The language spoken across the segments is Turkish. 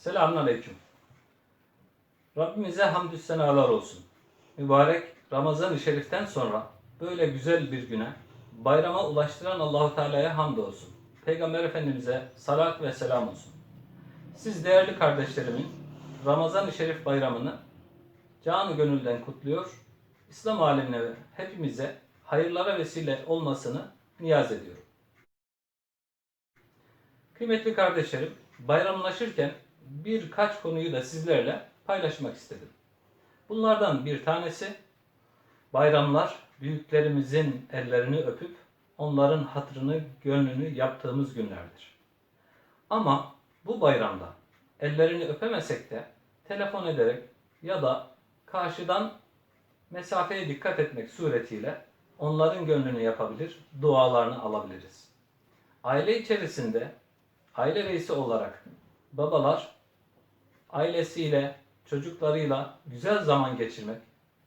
Selamünaleyküm. Rabbimize hamdü senalar olsun. Mübarek Ramazan-ı Şerif'ten sonra böyle güzel bir güne bayrama ulaştıran Allahu Teala'ya hamdolsun. Peygamber Efendimiz'e salat ve selam olsun. Siz değerli kardeşlerimin Ramazan-ı Şerif bayramını canı gönülden kutluyor. İslam alemine ve hepimize hayırlara vesile olmasını niyaz ediyorum. Kıymetli kardeşlerim, bayramlaşırken birkaç konuyu da sizlerle paylaşmak istedim. Bunlardan bir tanesi bayramlar büyüklerimizin ellerini öpüp onların hatırını, gönlünü yaptığımız günlerdir. Ama bu bayramda ellerini öpemesek de telefon ederek ya da karşıdan mesafeye dikkat etmek suretiyle onların gönlünü yapabilir, dualarını alabiliriz. Aile içerisinde aile reisi olarak babalar ailesiyle, çocuklarıyla güzel zaman geçirmek,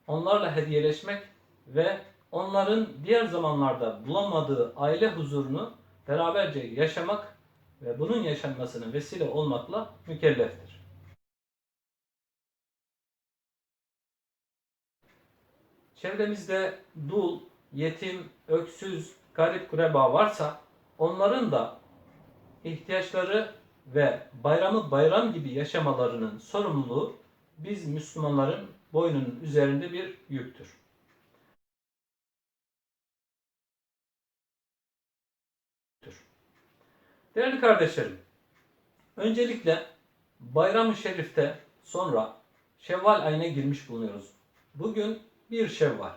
onlarla hediyeleşmek ve onların diğer zamanlarda bulamadığı aile huzurunu beraberce yaşamak ve bunun yaşanmasına vesile olmakla mükelleftir. Çevremizde dul, yetim, öksüz, garip kureba varsa onların da ihtiyaçları ve bayramı bayram gibi yaşamalarının sorumluluğu biz Müslümanların boynunun üzerinde bir yüktür. Değerli kardeşlerim, öncelikle Bayram-ı Şerif'te sonra Şevval ayına girmiş bulunuyoruz. Bugün bir Şevval.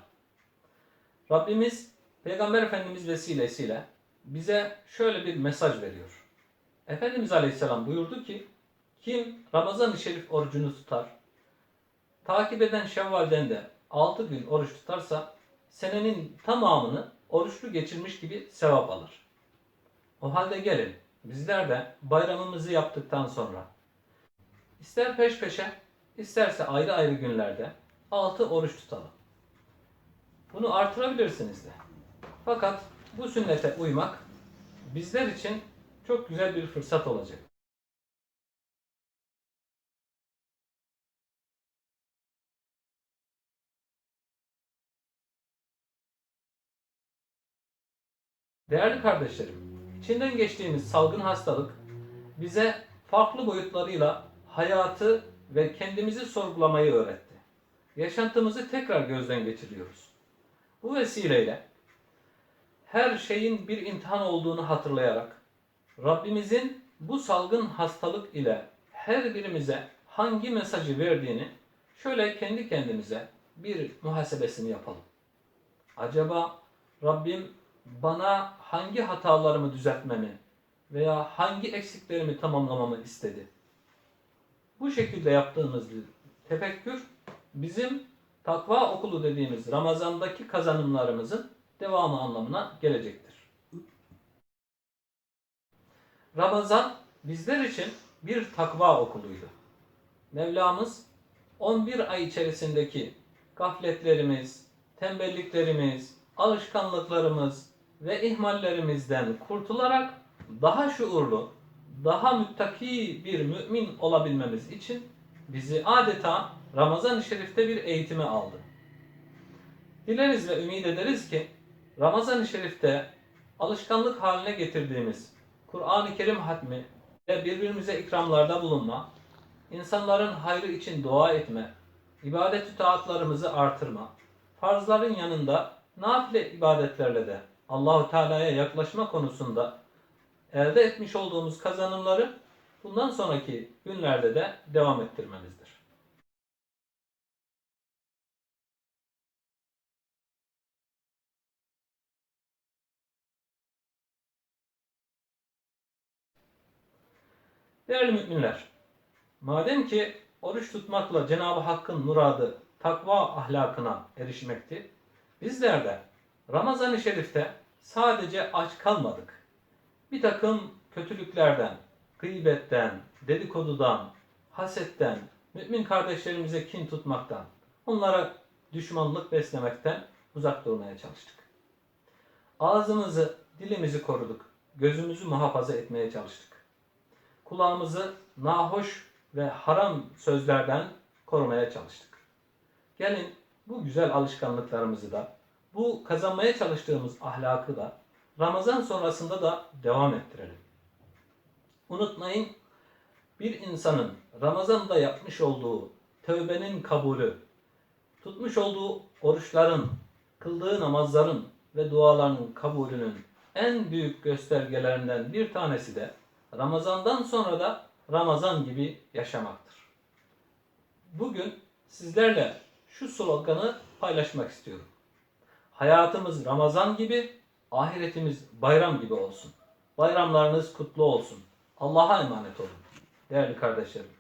Rabbimiz Peygamber Efendimiz vesilesiyle bize şöyle bir mesaj veriyor. Efendimiz Aleyhisselam buyurdu ki kim Ramazan-ı Şerif orucunu tutar, takip eden Şevval'den de 6 gün oruç tutarsa senenin tamamını oruçlu geçirmiş gibi sevap alır. O halde gelin bizler de bayramımızı yaptıktan sonra ister peş peşe isterse ayrı ayrı günlerde 6 oruç tutalım. Bunu artırabilirsiniz de. Fakat bu sünnete uymak bizler için çok güzel bir fırsat olacak. Değerli kardeşlerim, içinden geçtiğimiz salgın hastalık bize farklı boyutlarıyla hayatı ve kendimizi sorgulamayı öğretti. Yaşantımızı tekrar gözden geçiriyoruz. Bu vesileyle her şeyin bir imtihan olduğunu hatırlayarak Rabbimizin bu salgın hastalık ile her birimize hangi mesajı verdiğini şöyle kendi kendimize bir muhasebesini yapalım. Acaba Rabbim bana hangi hatalarımı düzeltmemi veya hangi eksiklerimi tamamlamamı istedi? Bu şekilde yaptığımız tefekkür bizim takva okulu dediğimiz Ramazan'daki kazanımlarımızın devamı anlamına gelecektir. Ramazan bizler için bir takva okuluydu. Mevlamız 11 ay içerisindeki gafletlerimiz, tembelliklerimiz, alışkanlıklarımız ve ihmallerimizden kurtularak daha şuurlu, daha müttaki bir mümin olabilmemiz için bizi adeta Ramazan-ı Şerif'te bir eğitime aldı. Dileriz ve ümit ederiz ki Ramazan-ı Şerif'te alışkanlık haline getirdiğimiz Kur'an-ı Kerim hatmi ve birbirimize ikramlarda bulunma, insanların hayrı için dua etme, ibadet-ü taatlarımızı artırma, farzların yanında nafile ibadetlerle de Allahu Teala'ya yaklaşma konusunda elde etmiş olduğumuz kazanımları bundan sonraki günlerde de devam ettirmemizdir. Değerli müminler, madem ki oruç tutmakla Cenab-ı Hakk'ın muradı takva ahlakına erişmekti, bizler de Ramazan-ı Şerif'te sadece aç kalmadık. Bir takım kötülüklerden, gıybetten, dedikodudan, hasetten, mümin kardeşlerimize kin tutmaktan, onlara düşmanlık beslemekten uzak durmaya çalıştık. Ağzımızı, dilimizi koruduk, gözümüzü muhafaza etmeye çalıştık kulağımızı nahoş ve haram sözlerden korumaya çalıştık. Gelin bu güzel alışkanlıklarımızı da, bu kazanmaya çalıştığımız ahlakı da Ramazan sonrasında da devam ettirelim. Unutmayın bir insanın Ramazan'da yapmış olduğu tövbenin kabulü, tutmuş olduğu oruçların, kıldığı namazların ve duaların kabulünün en büyük göstergelerinden bir tanesi de Ramazan'dan sonra da Ramazan gibi yaşamaktır. Bugün sizlerle şu sloganı paylaşmak istiyorum. Hayatımız Ramazan gibi, ahiretimiz bayram gibi olsun. Bayramlarınız kutlu olsun. Allah'a emanet olun. Değerli kardeşlerim.